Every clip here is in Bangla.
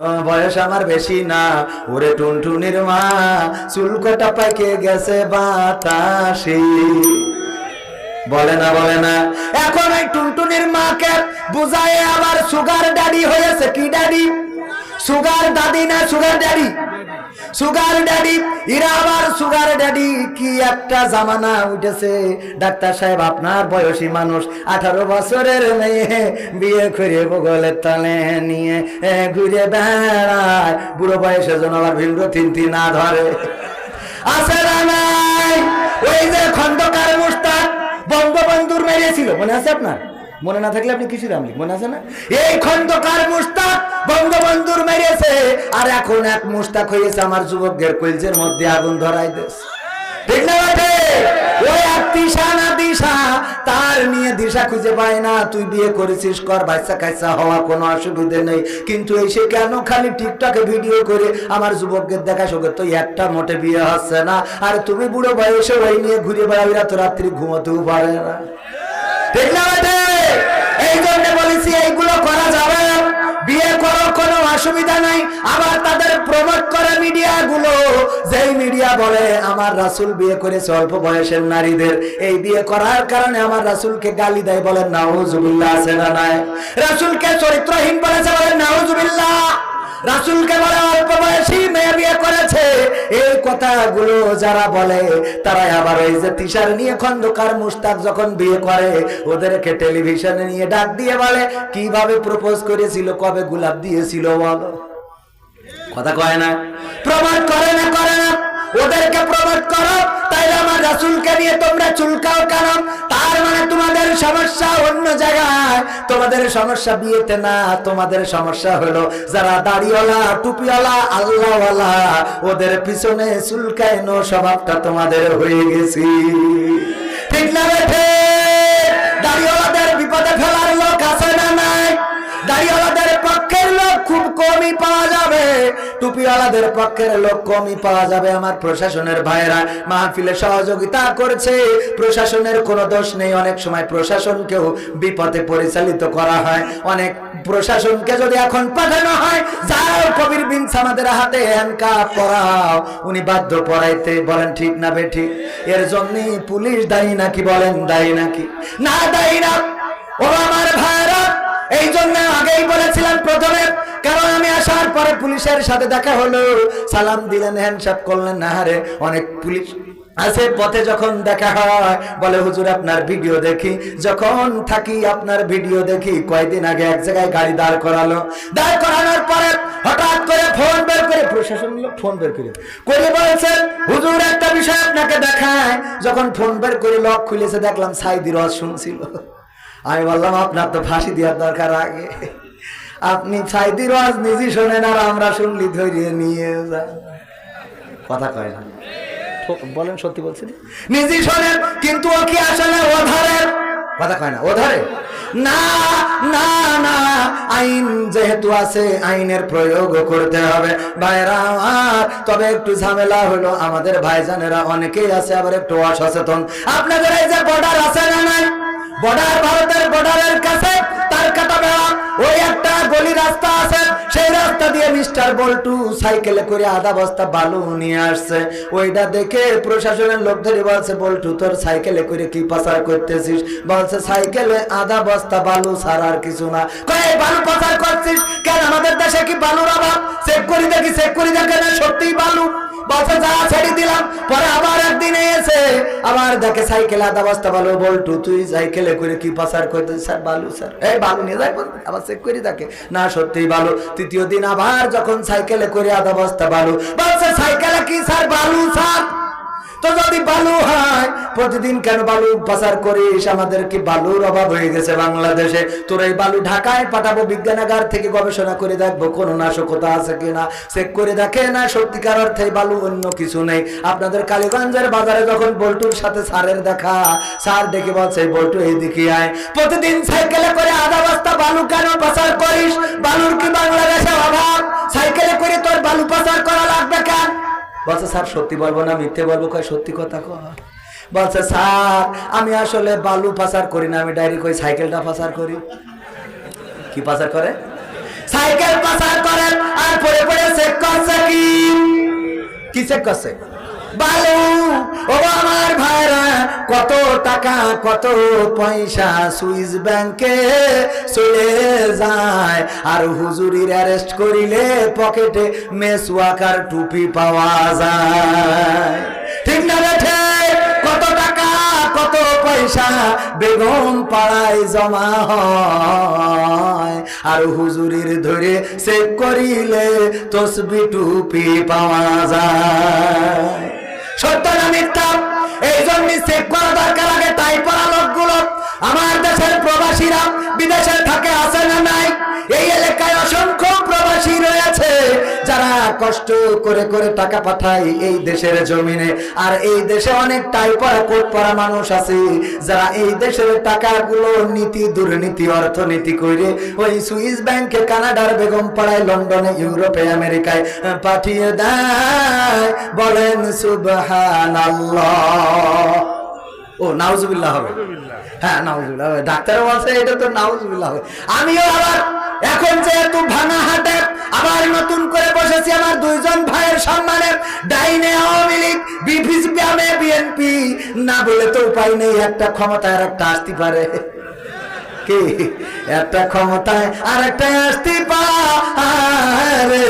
বয়স আমার বেশি না, ওরে টুনটুনির মা, চুলকোটা পাইকে গেছে বাতাসি। বলে না বলে না, এখন এই টুনটুনির মাকে বুঝায় আবার সুগার ডাডি হয়েছে কি ড্যাডি সুগার দাদি না সুগার ড্যাডি? সুগার ড্যাডি এরা আবার সুগার ড্যাডি, কি একটা জামানা উঠেছে। ডাক্তার সাহেব, আপনার বয়সী মানুষ, আঠারো বছরের মেয়ে, বিয়ে করে বগলের তলে নিয়ে ঘুরে বেড়ায়। বুড়ো বয়সে যেন আবার ভিড় তিনটি না ধরে। নাই? ওই যে খন্দকার মুস্তাক, বঙ্গবন্ধুর মেরেছিল মনে আছে আপনার? মনে না থাকলে আপনি কিছু রামলি মনে আছে না? এই খন্দকার মুস্তাক বঙ্গবন্ধুর মেরেছে, আর এখন এক মুস্তাক হয়েছে আমার যুবকদের কইলজের মধ্যে আগুন ধরাই দেশ তার নিয়ে দিশা খুঁজে পায় না। তুই বিয়ে করেছিস, কর, বাচ্চা কাচ্চা হওয়া কোনো অসুবিধে নেই। কিন্তু কেন খালি টিকটকে ভিডিও করে আমার যুবকদের দেখা সঙ্গে তো একটা মোটে বিয়ে হচ্ছে না। আর তুমি বুড়ো বয়সে ওই নিয়ে ঘুরে বেড়াবি রাত রাত্রি ঘুমোতেও পারে না। ঠিক না এই জন্য বলেছি, এইগুলো করা যাবে বিয়ে করার কোনো অসুবিধা নাই। আবার তাদের প্রমোট করে মিডিয়া গুলো যেই মিডিয়া বলে, আমার রাসুল বিয়ে করেছে অল্প বয়সের নারীদের। এই বিয়ে করার কারণে আমার রাসুলকে গালি দেয়, বলেন, নাউজুবিল্লাহ আছে না নাই? রাসুলকে চরিত্রহীন বলেছে, বলেন, নাউজুবিল্লাহ। রাসুলকে বলে অল্প বয়সী মেয়ে বিয়ে করেছে। এই কথাগুলো যারা বলে তারা আবার এই যে তিসার নিয়ে খন্দকার মুস্তাক যখন বিয়ে করে, ওদেরকে টেলিভিশনে নিয়ে ডাক দিয়ে বলে, কীভাবে প্রপোজ করেছিল, কবে গোলাপ দিয়েছিল বলো? কথা কয় না। প্রমাণ করে না করে না। ওদেরকে প্রমোট করো তাই আমার রাসুলকে নিয়ে তোমরা চুলকাও কেন? তার মানে তোমাদের সমস্যা অন্য জায়গায়। তোমাদের সমস্যা বিয়েতে না, তোমাদের সমস্যা হলো যারা দাড়িওয়ালা, টুপিওয়ালা, আল্লাহওয়ালা, ওদের পিছনে চুলকায়নো স্বভাবটা তোমাদের হয়ে গেছি। ঠিক না বেঠে কমই পাওয়া যাবে। টুপিওয়ালাদের পক্ষের লোক কমই পাওয়া যাবে আমার প্রশাসনের ভাইরা মাহফিলে সহযোগিতা করছে। প্রশাসনের কোনো দোষ নেই। অনেক সময় প্রশাসনকেও বিপদে পরিচালিত করা হয়। অনেক প্রশাসনকে যদি এখন পাঠানো হয়, যাও কবির বিনস আমাদের হাতে হ্যান্ডকা পড়াও উনি বাধ্য পড়াইতে বলেন, ঠিক না বে ঠিক এর জন্য পুলিশ দায়ী নাকি বলেন, দায়ী নাকি? না, দায়ী না। ও আমার ভাইরা এই জন্য আগেই বলেছিলাম প্রথমে পুলিশের সাথে দেখা হলো। সালাম দিলেন হ্যান্ডশাপ করলেন, না হারে অনেক পুলিশ আছে, পথে যখন দেখা হয়, বলে, হুজুর, আপনার ভিডিও দেখি। যখন থাকি, আপনার ভিডিও দেখি কয়েকদিন আগে এক জায়গায় গাড়ি দাঁড় করালো। দাঁড় করানোর পরে হঠাৎ করে ফোন বের করে, প্রশাসন ফোন বের করে করে বলছেন হুজুর, একটা বিষয় আপনাকে দেখায়। যখন ফোন বের করে লক খুলেছে, দেখলাম সাইদি রস শুনছিল আমি বললাম, আপনার তো ফাঁসি দেওয়ার দরকার আগে। আপনি সাইদি রস নিজে শোনেন আর আমরা শুনলি ধরিয়ে নিয়ে যান কথা কয় না। বলেন, সত্যি বলছেন? নিজে শোনেন, কিন্তু ও কি আসলে ওধারের? কথা কয় না, ওধারে? না না না, আইন যেহেতু আছে, আইনের প্রয়োগ করতে হবে। ভাইরা আমার, তবে একটু ঝামেলা হলো, আমাদের ভাইজানেরা অনেকেই আছে, আবার একটু অসচেতন। আপনাদের এই যে বর্ডার আছে না মিস্টার বল্টু সাইকেলে করে আধা বস্তা বালু নিয়ে আসছে। ওইটা দেখে প্রশাসনের লোক ধরে বলছে, বল্টু, তোর সাইকেলে করে কি পাচার করতেছিস? বলছে, সাইকেলে আধা বস্তা বালু সারার কিছু না। কয়ে, বালু পাচার করছিস করি দেখি চেক করি দেখে না, সত্যিই বালু বলছে, যা, ছেড়ে দিলাম। পরে আবার একদিন এসে আবার দেখে, সাইকেল আধা বস্তা বালু বল্টু, তুই সাইকেলে করে কি পাচার করতে স্যার বালু স্যার। এই বালু নিয়ে যাই বলতে আবার চেক করি দেখে। না সত্যি বালু তৃতীয় দিন আবার যখন সাইকেলে করে আধা বস্তা বালু বলছে, সাইকেলে কি, স্যার বালু স্যার? তো যদি বালু হয় প্রতিদিন কেন বালু পাচার করিস? আমাদের কি বালুর অভাব হয়ে গেছে বাংলাদেশে। তোর এই বালু ঢাকায় পাঠাবো, বিজ্ঞানাগার থেকে গবেষণা করে দেখব কোন নাশকতা আছে কিনা? চেক করে দেখে না, সত্যিকার অর্থে বালু অন্য কিছু নেই। আপনাদের কালীগঞ্জের বাজারে যখন বল্টুর সাথে সারের দেখা, সার ডেকে বলছে, বল্টু, এইদিকে আয়। প্রতিদিন সাইকেলে করে আধা বস্তা বালু কেন পাচার করিস? বালুর কি বাংলাদেশে অভাব? সাইকেলে করে তোর বালু পাচার করা লাগবে কেন? বলছে, স্যার, সত্যি বলব না, মিথ্যে বলব, কয়, সত্যি কথা কয়? বলছে, স্যার, আমি আসলে বালু পাচার করি না, আমি ডাইরেক্ট ওই সাইকেলটা পাচার করি। কি পাচার করে? সাইকেল পাচার করেন, আর পরে পরে চেক করছে কি? কি চেক করছে? বালু, ও আমার ভাইরা, কত টাকা, কত পয়সা সুইস ব্যাংকে চলে যায়, আর হুজুরির অ্যারেস্ট করিলে পকেটে মেসওয়াকার টুপি পাওয়া যায়। ঠিক না বেঠে কত পয়সা বেগম পাড়ায় জমা হয়। আর হুজুরির ধরে চেক করিলে তসবি টুপি পাওয়া যায়। সত্য না মিথ্যা? এই জন্য চেক করা দরকার আগে, তাই পড়া লোকগুলো। আমার দেশের প্রবাসীরা বিদেশে থাকে, আসে না। কষ্ট করে করে টাকা পাঠায় এই দেশের জমিনে। আর এই দেশে অনেক টাই পড়া কোট পড়া মানুষ আছে যারা এই দেশের টাকাগুলো নীতি দুর্নীতি অর্থনীতি করে ওই সুইস ব্যাংকে কানাডার বেগম পাড়ায় লন্ডনে ইউরোপে আমেরিকায় পাঠিয়ে দেয়। বলেন সুবহান ও নাউজুবিল্লাহ হবে। হ্যাঁ নাউজুবিল্লাহ হবে। ডাক্তার বলছে এটা তো নাউজুবিল্লাহ হবে। আমিও আবার এখন যেহেতু ভাঙা হাটে আবার নতুন করে বসেছি আমার দুইজন ভাইয়ের সম্মানে, ডাইনে আওয়ামী লীগ বিপিসিপি বিএনপি। না বলে তো উপায় নেই, একটা ক্ষমতা আর একটা আসতে পারে। কি? একটা ক্ষমতায় আর একটা আসতে পারে।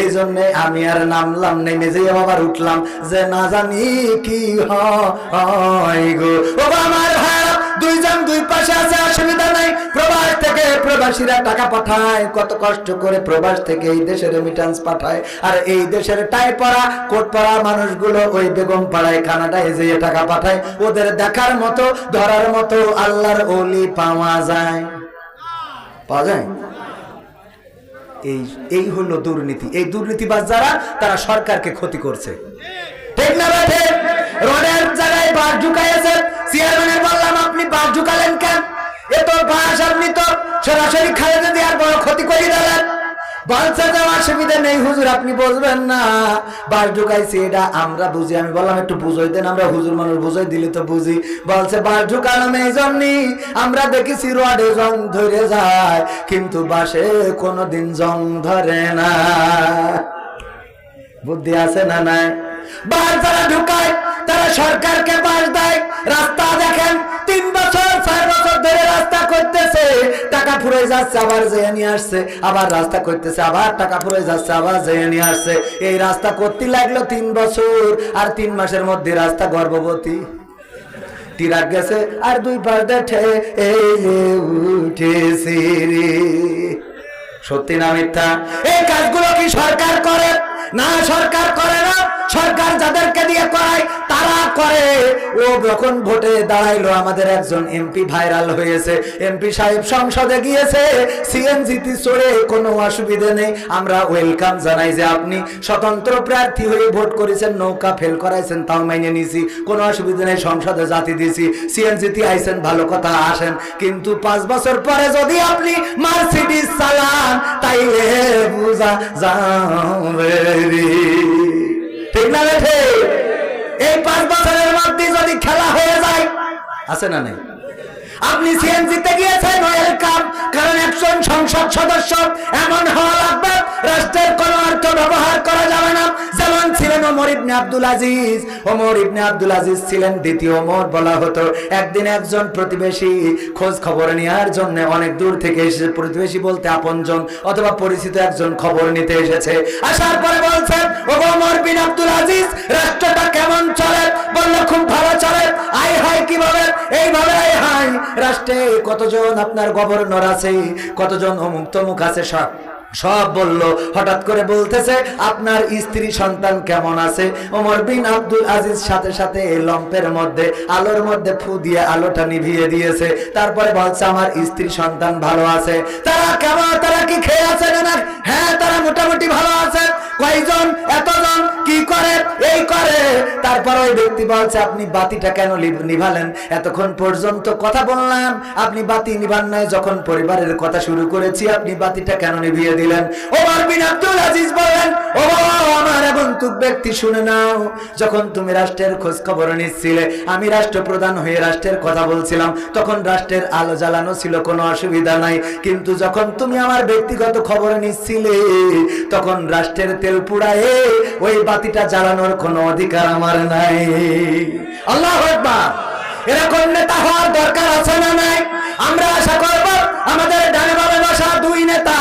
এই জন্য আমি আর নামলাম নেমে যে আবার উঠলাম যে না জানি কি হয় গো। ও আমার ভাইরা দুইজন দুই পাশে আছে, অসুবিধা নাই। প্রবাস থেকে প্রবাসীরা টাকা পাঠায়, কত কষ্ট করে প্রবাস থেকে এই দেশের রেমিটেন্স পাঠায়। আর এই দেশের টাই পড়া কোট পড়া মানুষগুলো ওই বেগম পাড়ায়, কানাডায় যে টাকা পাঠায়। ওদের দেখার মতো, ধরার মতো আল্লাহর ওলি পাওয়া যায়। পাওয়া যায়? এই এই হলো দুর্নীতি। এই দুর্নীতিবাজ যারা, তারা সরকারকে ক্ষতি করছে। ঠিক না রোডের বাস ঢুকাইছে চেয়ারম্যানের বললাম, আপনি কেন? এ তো বাস আপনি তো সরাসরি খালেদা বড় ক্ষতি করে দিলেন। আমরা দেখেছি জং ধরে যায়, কিন্তু বাসে কোনোদিন জং ধরে না। বুদ্ধি আছে না নাই? বাস যারা ঢুকায়, তারা সরকারকে টাকা ফুরে যাচ্ছে, আবার নিয়ে আসছে, আবার রাস্তা করতেছে আবার টাকা ফুরে যাচ্ছে, আবার নিয়ে আসছে। এই রাস্তা করতে লাগল তিন বছর, আর তিন মাসের মধ্যে রাস্তা গর্ভবতী। তিরাক গেছে, আর দুই সত্যি না মিথ্যা? এই কাজগুলো কি সরকার করে? না, সরকার করে না। সরকার যাদেরকে দিয়ে করায় করে। ও যখন ভোটে দাঁড়াইলো, আমাদের একজন এমপি ভাইরাল হয়েছে। এমপি সাহেব সংসদে গিয়েছে, সিএনজিতে চড়ে কোনো অসুবিধে নেই। আমরা ওয়েলকাম জানাই যে আপনি স্বতন্ত্র প্রার্থী হয়ে ভোট করেছেন, নৌকা ফেল করাইছেন, তাও মাইনে নিছি। কোনো অসুবিধা নেই, সংসদে জাতি দিছি। সিএনজিতে আইছেন, ভালো কথা, আসেন। কিন্তু পাঁচ বছর পরে যদি আপনি মার্সিডিস চালান, তাইলে বুঝা যাবে। ঠিক না রে এই পাঁচ মধ্যে যদি খেলা হয়ে যায় আছে না নেই? আপনি সিএনজিতে গিয়েছেন, ওয়েলকাম। কারণ একজন সংসদ সদস্য, এমন হওয়া লাগবে, রাষ্ট্রের কোন অর্থ ব্যবহার করা যাবে না। যেমন ছিলেন ওমর ইবনে আব্দুল আজিজ। ওমর ইবনে আব্দুল আজিজ ছিলেন দ্বিতীয় ওমর বলা হতো। একদিন একজন প্রতিবেশী খোঁজ খবর নেওয়ার জন্য অনেক দূর থেকে এসে প্রতিবেশী বলতে আপনজন অথবা পরিচিত একজন খবর নিতে এসেছে। আসার পরে বলছেন ওমর বিন আব্দুল আজিজ, রাষ্ট্রটা কেমন চলে? বলল, খুব ভালো চলে। আয় হায়, কীভাবে? এইভাবে আয় হায় রাষ্ট্রে কতজন আপনার গভর্নর আছে? কতজন অমুক তমুক আছে সব? সব বলল, হঠাৎ করে বলতেছে, আপনার স্ত্রী সন্তান কেমন আছে? ওমর বিন আব্দুল আজিজ সাথে সাথে এই লম্পের মধ্যে, আলোর মধ্যে ফু দিয়ে আলোটা নিভিয়ে দিয়েছে। তারপরে বলছে, আমার স্ত্রী সন্তান ভালো আছে। তারা কেমন? তারা কি খেয়ে আছে না হ্যাঁ তারা মোটামুটি ভালো আছে। কয়জন? এতজন? কি করে? এই করে। তারপর ওই ব্যক্তি বলছে, আপনি বাতিটা কেন নিভালেন? এতক্ষণ পর্যন্ত কথা বললাম। আপনি বাতি নিভান নাই। যখন পরিবারের কথা শুরু করেছি, আপনি বাতিটা কেন নিভিয়ে দিলেন ওমর বিন আব্দুল আজিজ বলেন ও আমার আগন্তুক ব্যক্তি শুনে নাও, যখন তুমি রাষ্ট্রের খোঁজ খবর নিচ্ছিলে, আমি রাষ্ট্রপ্রধান হয়ে রাষ্ট্রের কথা বলছিলাম, তখন রাষ্ট্রের আলো জ্বালানো ছিল, কোনো অসুবিধা নাই। কিন্তু যখন তুমি আমার ব্যক্তিগত খবর নিচ্ছিলে, তখন রাষ্ট্রের তেল পুড়ায় ওই বাতিটা জ্বালানোর কোনো অধিকার আমার নাই। আল্লাহ এরকম নেতা হওয়ার দরকার আছে না নাই? আমরা আশা করব, আমাদের ডানে বামে বসা দুই নেতা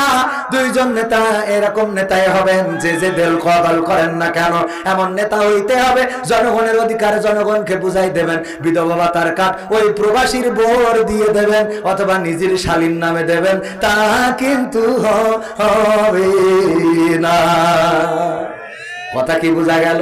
দুইজন নেতা এরকম নেতাই হবেন, যে যে দেল কদল করেন না কেন, এমন নেতা হইতে হবে, জনগণের অধিকার জনগণকে বুঝাই দেবেন, বিধবা তার কাঠ ওই প্রবাসীর বোর দিয়ে দেবেন, অথবা নিজের শালীন নামে দেবেন, তা কিন্তু হবে না। কথা কি বোঝা গেল?